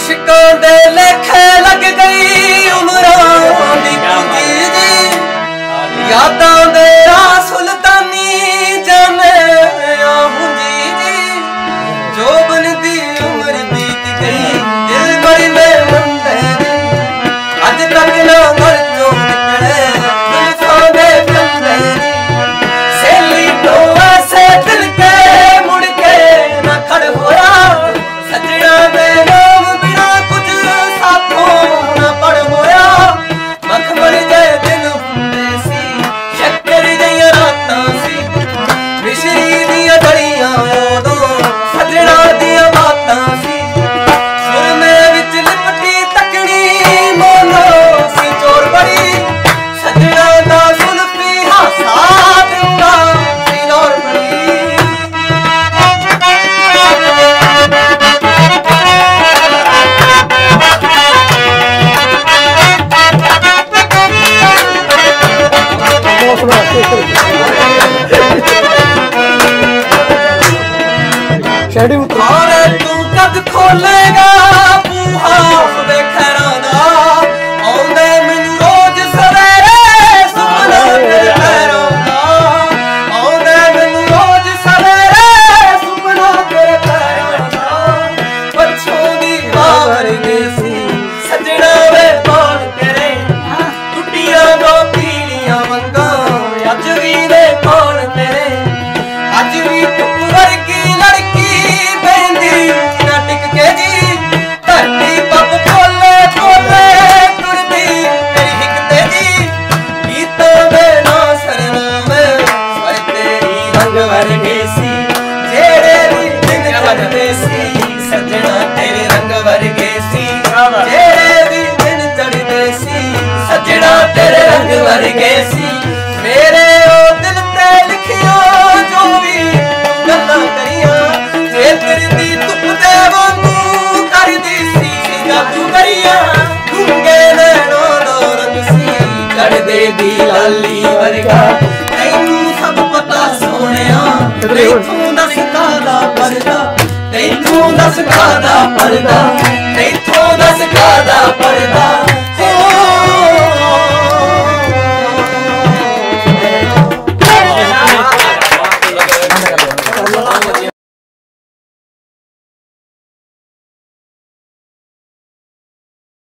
ਯਾਦਾਂ ਦੇ ਲੇਖੇ ਲੱਗ ਗਈ ਉਮਰਾਂ ਦੀ ਪੂੰਜੀ ਜੀ। ਯਾਦਾਂ ਦੇ ਆ ਸੁਲਤਾਨੀ ਜਾਣੇ ਆ ਹੁੰਜੀ ਜੀ। ਜੋਬਨ ਦੀ ਉਮਰ ਬੀਤ ਗਈ, ਦਿਲ ਬੜੀ ਮੈਂ ਮੰਦੇ ਅੱਜ ਤੱਕ ਨਾ ਦੀਆਂ ਡੜੀਆਂ ਸ਼ੈਡੀ ਉਤਰ। ਤੂੰ ਕਦ ਖੋਲੇਗਾ? ਰੰਗ ਵਰਗੇ ਸੀ। ਮੇਰੇ ਉਹ ਦਿਲ ਤੇ ਲਿਖਿਆ ਜੋ ਵੀ ਗੱਲਾਂ ਕਰੀਆਂ। ਜੇ ਕਰਦੀ ਧੁੱਪ ਦੇ ਵਾਂਗੂ ਕਰਦੀ ਸੀ। ਜਾਦੂ ਕਰੀਆਂ, ਗੁੰਗੇ ਨੈਣੋ ਦਾ ਰੰਗ ਸੀ। ਚੜਦੇ ਦੀ ਲਾਲੀ ਵਰਗਾ, ਤੈਨੂੰ ਸਭ ਪਤਾ ਸੋਹਣਿਆ। ਤੈਨੂੰ ਦੱਸ ਕਾਦਾ ਪਰਦਾ ਤੈਨੂੰ ਦੱਸ ਕਾਦਾ ਪਰਦਾ ਤੈਨੂੰ ਦੱਸ ਪਰਦਾ